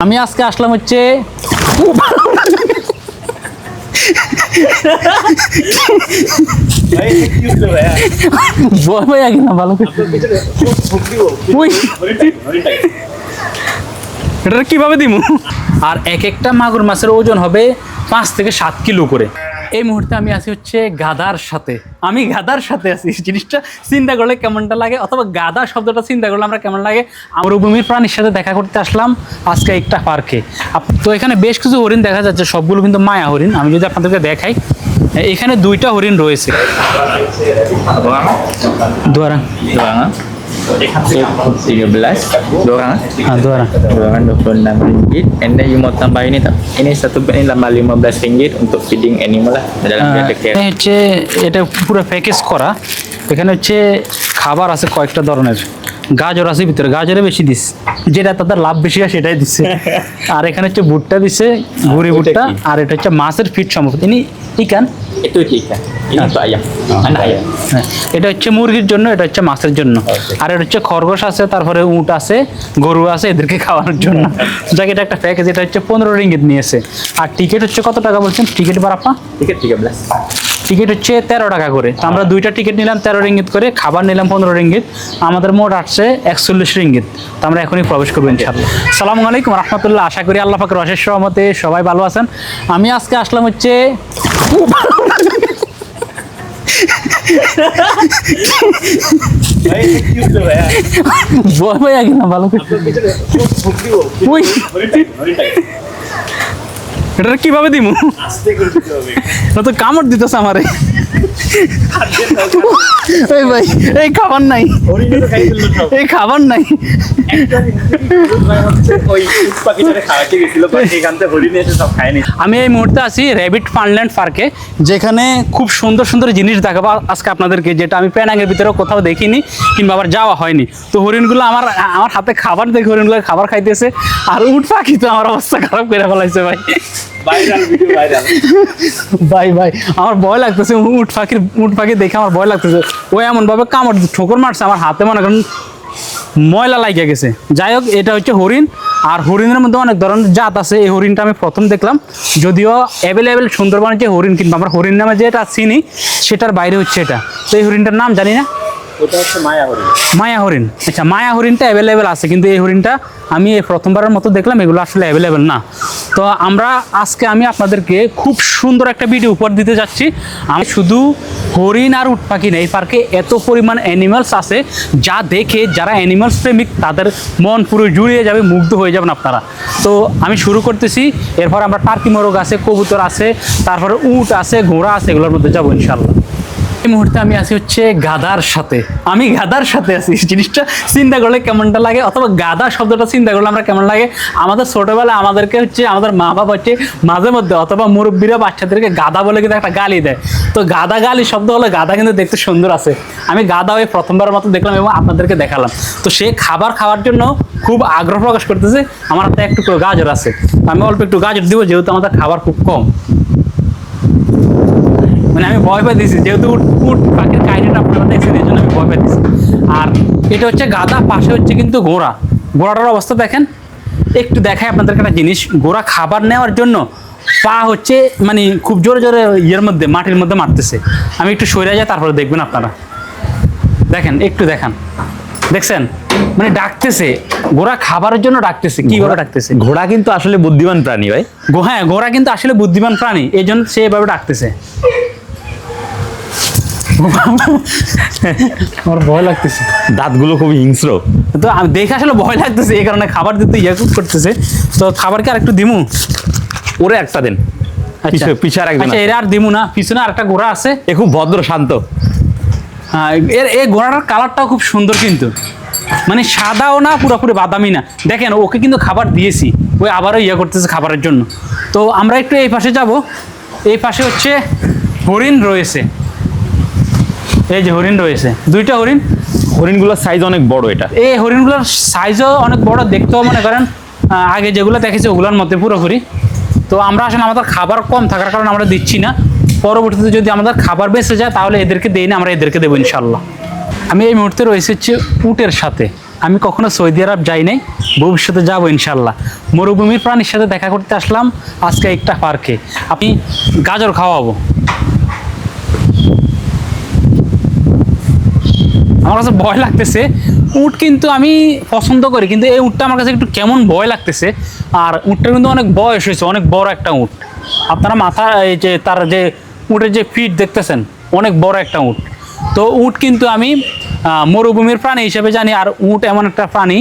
আমি আজকে আসলাম হচ্ছে ভয় ভয় আগে না ভালো এটা কীভাবে দিব আর এক একটা মাগুর মাছের ওজন হবে পাঁচ থেকে সাত কিলো করে। এই মুহূর্তে আমি আছি হচ্ছে গাদার সাথে। আমি গাদার সাথে আছি। জিনিসটা চিন্তা করলে কেমনটা লাগে? অথবা গাদা শব্দটা চিন্তা করলে আমরা কেমন লাগে? মরুভূমির প্রাণীর সাথে দেখা করতে আসলাম আজকে একটা পার্কে। তো এখানে বেশ কিছু হরিণ দেখা যাচ্ছে। সবগুলো কিন্তু মায়া হরিণ। আমি যদি আপনাদেরকে দেখাই, এখানে দুইটা হরিণ রয়েছে। দোয়ারা tiga belas dua orang ah? হ্যাঁ দোয়ারা dua orang dua puluh enam ringgit and then you mau tambah ini tak ini satu bag ni tambah lima belas ringgit untuk feeding animal lah dalam dia ada care হচ্ছে এটা পুরো package করা এখানে হচ্ছে খাবার আছে কয়েকটা ধরনের গাজর আছে ভিতরে গাজরে বেশি দিস। যেটা তাদের লাভ বেশি হয় সেটাই দিচ্ছে। আর এখানে হচ্ছে ভুট্টা দিছে ঘুরি ভুট্টা আর এটা হচ্ছে মাছের ফিট সম্ভবত ইনি ইকান ayam anak ayam হ্যাঁ, এটা হচ্ছে মুরগির জন্য এটা হচ্ছে মাছের জন্য। আর এটা হচ্ছে খরগোশ আছে তারপরে উট আছে গরু আছে এদেরকে খাওয়ানোর জন্য। যাক এটা একটা প্যাকেজ এটা হচ্ছে পনেরো রিঙ্গিত নিয়েছে। আর টিকিট হচ্ছে কত টাকা বলছেন? টিকিট বারাপ্পা tiket tiga belas টিকিট হচ্ছে তেরো টাকা করে। তো আমরা দুইটা টিকিট নিলাম তেরো রিঙ্গিত করে খাবার নিলাম পনেরো রিঙ্গিত আমাদের মোট আসছে একচল্লিশ রিঙ্গিত তো আমরা এখনই প্রবেশ করব ইনশাল্লাহ সালামু আলাইকুম রহমতুল্লাহ আশা করি আল্লাহ পাকের অশেষ সহমতে সবাই ভালো আছেন। আমি আজকে আসলাম হচ্ছে ভয় আগে না ভালো করে? এটা কীভাবে দিমু? তো কামড় দিতেছে আমারে। এই ভাই এই খাবার নাই। এই খাবার নাই। পাখি আমি এই মুহূর্তে আছি র্যাবিট ফানল্যান্ড পার্কে যেখানে খুব সুন্দর সুন্দর জিনিস দেখাবো আজকে আপনাদেরকে যেটা আমি প্যানাঙের ভিতরে কোথাও দেখিনি কিংবা আবার যাওয়া হয়নি। তো হরিণগুলো আমার আমার হাতে খাবার দেখে হরিণগুলো খাবার খাইতেছে আর উঠ পাখি তো আমার অবস্থা খারাপ করে ফেলাইছে ভাই। ভাইরাল ভিডিও ভাইরাল ভাই ভাই আমার ভয় লাগতেছে উট পাখির উট পাখি দেখে আমার ভয় লাগতেছে। ও এমন ভাবে কামড় ঠোকর মারছে, আমার হাতে মনে করেন ময়লা লাগিয়ে গেছে। যাই হোক, এটা হচ্ছে হরিণ, আর হরিণের মধ্যে অনেক ধরনের জাত আছে। এই হরিণটা আমি প্রথম দেখলাম। যদিও অ্যাভেলেবেল সুন্দরবন হচ্ছে হরিণ কিন্তু আমরা হরিণ নামে যেটা চিনি, সেটার বাইরে হচ্ছে এটা। তো এই হরিণটার নাম জানি না। মায়া হরিণ। মায়া হরিণ। আচ্ছা মায়া হরিণটা অ্যাভেলেবেল আছে, কিন্তু এই হরিণটা আমি এই প্রথমবারের মতো দেখলাম, এগুলো আসলে অ্যাভেলেবেল না। তো আমরা আজকে আমি আপনাদেরকে খুব সুন্দর একটা ভিডিও উপহার দিতে যাচ্ছি। আমি শুধু হরিণ আর উট পাখি না, এই পার্কে এত পরিমাণ অ্যানিমালস আছে, যা দেখে যারা অ্যানিমালস প্রেমিক, তাদের মন পুরো জুড়িয়ে যাবে, মুগ্ধ হয়ে যাবেন আপনারা। তো আমি শুরু করতেছি, এরপর আমরা টার্কি মোরগ আছে, কবুতর আছে, তারপরে উট আছে, ঘোড়া আছে, এগুলোর মধ্যে যাব ইনশাল্লাহ এই মুহূর্তে আমি আছি হচ্ছে গাদার সাথে। আমি গাদার সাথে আছি। জিনিসটা চিন্তা করলে কেমনটা লাগে? অথবা গাদা শব্দটা চিন্তা করলে আমরা কেমন লাগে? আমাদের ছোটবেলায় আমাদেরকে হচ্ছে আমাদের মা বাবা হচ্ছে মাঝে মধ্যে অথবা মুরব্বীরা বাচ্চাদেরকে গাদা বলে কিন্তু একটা গালি দেয়। তো গাদা গালি শব্দ হলো গাদা কিন্তু দেখতে সুন্দর আছে। আমি গাদা হয়ে প্রথমবারের মতো দেখলাম এবং আপনাদেরকে দেখালাম। তো সে খাবার খাওয়ার জন্য খুব আগ্রহ প্রকাশ করতেছে। আমার হাতে একটু গাজর আছে। আমি অল্প একটু গাজর দিব, যেহেতু আমাদের খাবার খুব কম। মানে আমি ভয় পেয়ে দিয়েছি যেহেতু উট পাখির কাহিনীটা আপনারা দেখছেন এই জন্য আমি ভয় পেয়ে দিয়েছি আর এটা হচ্ছে গাদা পাশে হচ্ছে কিন্তু ঘোড়া। ঘোড়াটার অবস্থা দেখেন একটু দেখাই আপনাদেরকে একটা জিনিস। ঘোড়া খাবার নেওয়ার জন্য পা হচ্ছে মানে খুব জোরে জোরে ইয়ের মধ্যে মাটির মধ্যে মারতেছে। আমি একটু সরে যাই তারপরে দেখবেন আপনারা। দেখেন একটু দেখান। দেখছেন? মানে ডাকতেছে। ঘোড়া খাবারের জন্য ডাকতেছে। কি করে ডাকতেছে? ঘোড়া কিন্তু আসলে বুদ্ধিমান প্রাণী ভাই। হ্যাঁ ঘোড়া কিন্তু আসলে বুদ্ধিমান প্রাণী। এই জন্য সে এভাবে ডাকতেছে। আমার ভয় লাগতেছে। দাঁতগুলো খুব হিংস্র। তো আমি দেখে আসলে ভয় লাগতেছে এই কারণে খাবার দিতে ইয়ে খুব করতেছে। তো খাবারকে আর একটু দিমু। ওরে একটা দেন। আচ্ছা। পিছে- পিছে আর একজন আচ্ছা। এরা আর দিমু না। পিছনে আর একটা ঘোড়া আছে। এ খুব ভদ্র শান্ত। হ্যাঁ এর এই ঘোড়াটার কালারটাও খুব সুন্দর কিন্তু। মানে সাদাও না পুরোপুরি বাদামি না। দেখেন ওকে কিন্তু খাবার দিয়েছি। ওই আবারও ইয়ে করতেছে খাবারের জন্য। তো আমরা একটু এই পাশে যাব। এই পাশে হচ্ছে হরিণ রয়েছে। এই যে হরিণ রয়েছে। দুইটা হরিণ? হরিণগুলোর সাইজ অনেক বড় এটা। এই হরিণগুলোর সাইজও অনেক বড় দেখতেও মনে করেন আগে যেগুলো দেখেছি ওগুলোর মধ্যে পুরোপুরি। তো আমরা আসলে আমাদের খাবার কম থাকার কারণে আমরা দিচ্ছি না। পরবর্তীতে যদি আমাদের খাবার বেঁচে যায় তাহলে এদেরকে দেই না আমরা এদেরকে দেবো ইনশাল্লাহ আমি এই মুহূর্তে রয়েছে হচ্ছে উটের সাথে। আমি কখনো সৌদি আরব যাই নাই ভবিষ্যতে যাব ইনশাল্লাহ মরুভূমির প্রাণীর সাথে দেখা করতে আসলাম আজকে একটা পার্কে আপনি গাজর খাওয়াবো। আমার কাছে ভয় লাগতেছে। উট কিন্তু আমি পছন্দ করি, কিন্তু এই উটটা আমার কাছে একটু কেমন ভয় লাগতেছে। আর উঠটা কিন্তু অনেক বয়স হয়েছে, অনেক বড় একটা উট। আপনারা মাথা, এই যে তার যে উটের যে ফিট দেখতেছেন, অনেক বড় একটা উট। তো উট কিন্তু আমি মরুভূমির প্রাণী হিসেবে জানি, আর উট এমন একটা প্রাণী।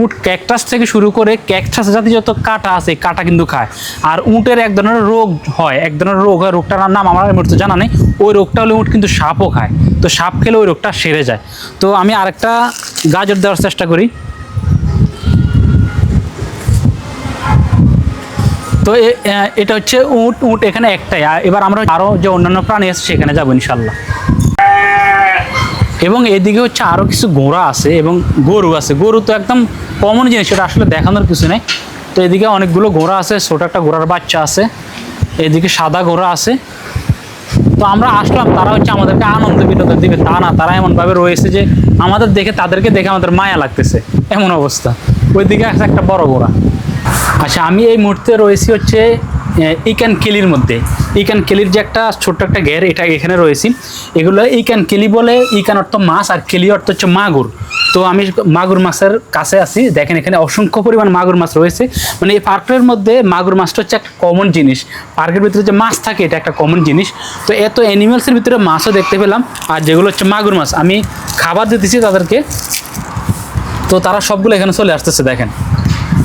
উট ক্যাকটাস থেকে শুরু করে ক্যাকটাস জাতীয় যত কাটা আছে, কাটা কিন্তু খায়। আর উটের এক ধরনের রোগ হয়, এক ধরনের রোগ হয়, রোগটার নাম আমার এই জানা নেই। ওই রোগটা হলে উট কিন্তু সাপও খায়। তো সাপ খেলে ওই রোগটা সেরে যায়। তো আমি আরেকটা গাজর দেওয়ার চেষ্টা করি। তো এটা হচ্ছে উট উট এখানে একটাই। এবার আমরা আরও যে অন্যান্য প্রাণী আছে, সেখানে যাব ইনশাল্লাহ। এবং এদিকে হচ্ছে আরও কিছু ঘোড়া আছে এবং গরু আছে। গরু তো একদম কমন জিনিস সেটা আসলে দেখানোর কিছু নেই। তো এদিকে অনেকগুলো ঘোড়া আছে, ছোট একটা ঘোড়ার বাচ্চা আছে, এদিকে সাদা ঘোড়া আছে। তো আমরা আসলাম, তারা হচ্ছে আমাদেরকে আনন্দ বিনোদন দিবে। তা না, তারা এমনভাবে রয়েছে যে আমাদের দেখে, তাদেরকে দেখে আমাদের মায়া লাগতেছে। এমন অবস্থা। ওইদিকে আছে একটা বড় ঘোড়া। আচ্ছা আমি এই মুহূর্তে রয়েছি হচ্ছে ইকান কেলির মধ্যে। ইকান কেলির যে একটা ছোট্ট একটা ঘের, এটা এখানে রয়েছে। এগুলো ইকান কেলি বলে ইকান অর্থ মাছ, আর কেলি অর্থ হচ্ছে মাগুর। তো আমি মাগুর মাছের কাছে আছি। দেখেন এখানে অসংখ্য পরিমাণ মাগুর মাছ রয়েছে। মানে এই পার্কের মধ্যে মাগুর মাছটা হচ্ছে একটা কমন জিনিস। পার্কের ভিতরে যে মাছ থাকে, এটা একটা কমন জিনিস। তো এত অ্যানিমালসের ভিতরে মাছও দেখতে পেলাম। আর যেগুলো হচ্ছে মাগুর মাছ, আমি খাবার দিতেছি তাদেরকে, তো তারা সবগুলো এখানে চলে আসতেছে, দেখেন।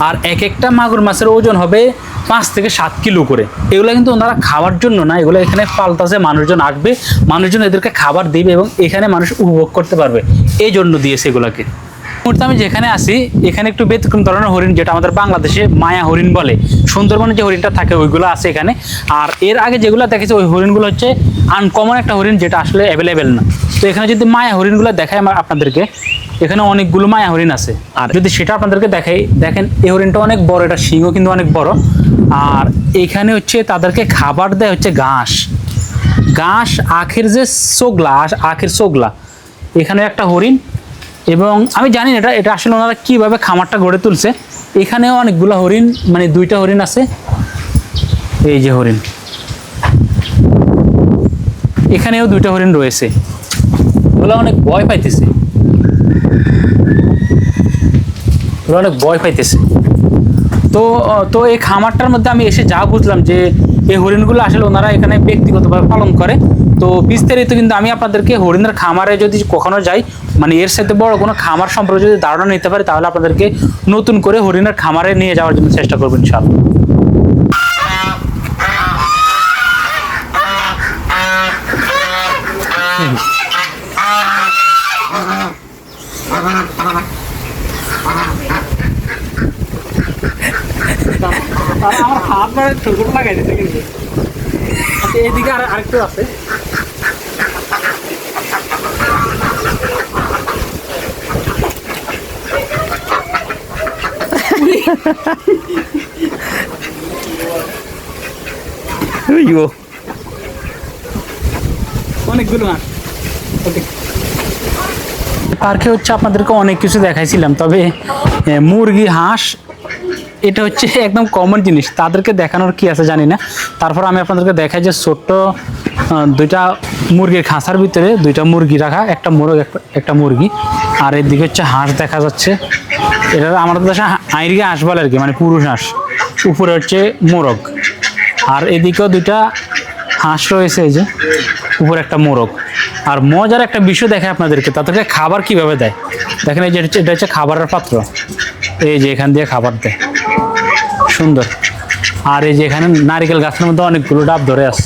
আর এক একটা মাগুর মাছের ওজন হবে পাঁচ থেকে সাত কিলো করে। এগুলো কিন্তু ওনারা খাওয়ার জন্য না, এগুলো এখানে পাল্টাছে মানুষজন আসবে মানুষজন এদেরকে খাবার দিবে এবং এখানে মানুষ উপভোগ করতে পারবে। এই জন্য দিয়েছে এগুলোকে। মুহূর্তে আমি যেখানে আছি, এখানে একটু ব্যতিক্রম ধরনের হরিণ, যেটা আমাদের বাংলাদেশে মায়া হরিণ বলে। সুন্দরবনে যে হরিণটা থাকে, ওইগুলো আছে এখানে। আর এর আগে যেগুলো দেখেছি, ওই হরিণগুলো হচ্ছে আনকমন একটা হরিণ, যেটা আসলে অ্যাভেলেবেল না। তো এখানে যদি মায়া হরিণগুলো দেখায় আমার আপনাদেরকে। এখানে অনেকগুলো মায়া হরিণ আছে। আর যদি সেটা আপনাদেরকে দেখাই, দেখেন এই হরিণটা অনেক বড়, এটা সিংহ কিন্তু অনেক বড়। আর এখানে হচ্ছে তাদেরকে খাবার দেয় হচ্ছে ঘাস। ঘাস, আখের যে সোগলা আখের সোগলা এখানে একটা হরিণ এবং আমি জানি না এটা এটা আসলে ওনারা কীভাবে খামারটা গড়ে তুলছে। এখানেও অনেকগুলো হরিণ মানে দুইটা হরিণ আছে। এই যে হরিণ। এখানেও দুইটা হরিণ রয়েছে। ওগুলো অনেক ভয় পাইতেছে। ওরা অনেক ভয় পাইতেছে। তো তো এই খামারটার মধ্যে আমি এসে যা বুঝলাম যে এই হরিণগুলো আসলে ওনারা এখানে ব্যক্তিগতভাবে পালন করে। তো বিস্তারিত কিন্তু আমি আপনাদেরকে হরিণের খামারে যদি কখনো যাই মানে এর সাথে বড় কোনো খামার সম্পর্কে যদি ধারণা নিতে পারি, তাহলে আপনাদেরকে নতুন করে হরিণের খামারে নিয়ে যাওয়ার জন্য চেষ্টা করবেন ইনশাআল্লাহ। আমার হাত মানে ঠুকুর লাগাই দিতে কিন্তু আচ্ছা এদিকে আর আরেকটু আছে ইয়ো অনেকগুলো মাছ ওকে পার্কে হচ্ছে আপনাদেরকে অনেক কিছু দেখাইছিলাম তবে এ, মুরগি হাঁস এটা হচ্ছে একদম কমন জিনিস। তাদেরকে দেখানোর কি আছে জানি না। তারপর আমি আপনাদেরকে দেখাই যে ছোট্ট দুইটা মুরগির খাঁচার ভিতরে দুইটা মুরগি রাখা, একটা মোরগ, একটা- মুরগি। আর এদিকে হচ্ছে হাঁস দেখা যাচ্ছে। এটা আমাদের দেশে আইরিকে হাঁস বলে আর কি মানে পুরুষ হাঁস। উপরে হচ্ছে মোরগ। আর এদিকেও দুইটা হাঁস রয়েছে এই যে, উপরে একটা মোরগ। আর মজার একটা বিষয় দেখে আপনাদেরকে, তাদেরকে খাবার কীভাবে দেয়? দেখেন এই যে এটা হচ্ছে খাবারের পাত্র। এই যে এখান দিয়ে খাবার দেয়। সুন্দর। আর এই যে এখানে নারিকেল গাছের মধ্যে অনেকগুলো ডাব ধরে আছে।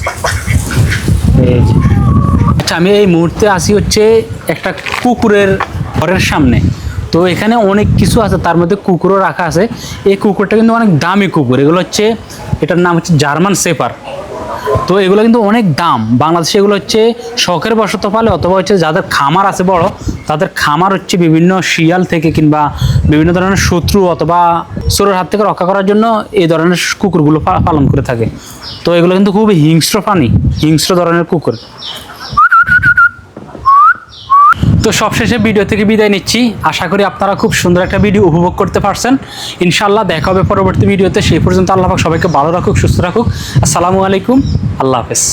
আচ্ছা আমি এই মুহূর্তে আসি হচ্ছে একটা কুকুরের ঘরের সামনে। তো এখানে অনেক কিছু আছে, তার মধ্যে কুকুরও রাখা আছে। এই কুকুরটা কিন্তু অনেক দামি কুকুর। এগুলো হচ্ছে, এটার নাম হচ্ছে জার্মান সেপার তো এগুলো কিন্তু অনেক দাম। বাংলাদেশে এগুলো হচ্ছে শখের বশত পালে, অথবা হচ্ছে যাদের খামার আছে বড়, তাদের খামার হচ্ছে বিভিন্ন শিয়াল থেকে কিংবা বিভিন্ন ধরনের শত্রু অথবা চোরের হাত থেকে রক্ষা করার জন্য এই ধরনের কুকুরগুলো পালন করে থাকে। তো এগুলো কিন্তু খুবই হিংস্র প্রাণী, হিংস্র ধরনের কুকুর। তো সবশেষে ভিডিও থেকে বিদায় নিচ্ছি। আশা করি আপনারা খুব সুন্দর একটা ভিডিও উপভোগ করতে পারছেন। ইনশাল্লাহ দেখা হবে পরবর্তী ভিডিওতে। সেই পর্যন্ত আল্লাহ সবাইকে ভালো রাখুক, সুস্থ রাখুক। আসসালামু আলাইকুম। আল্লাহ হাফেজ।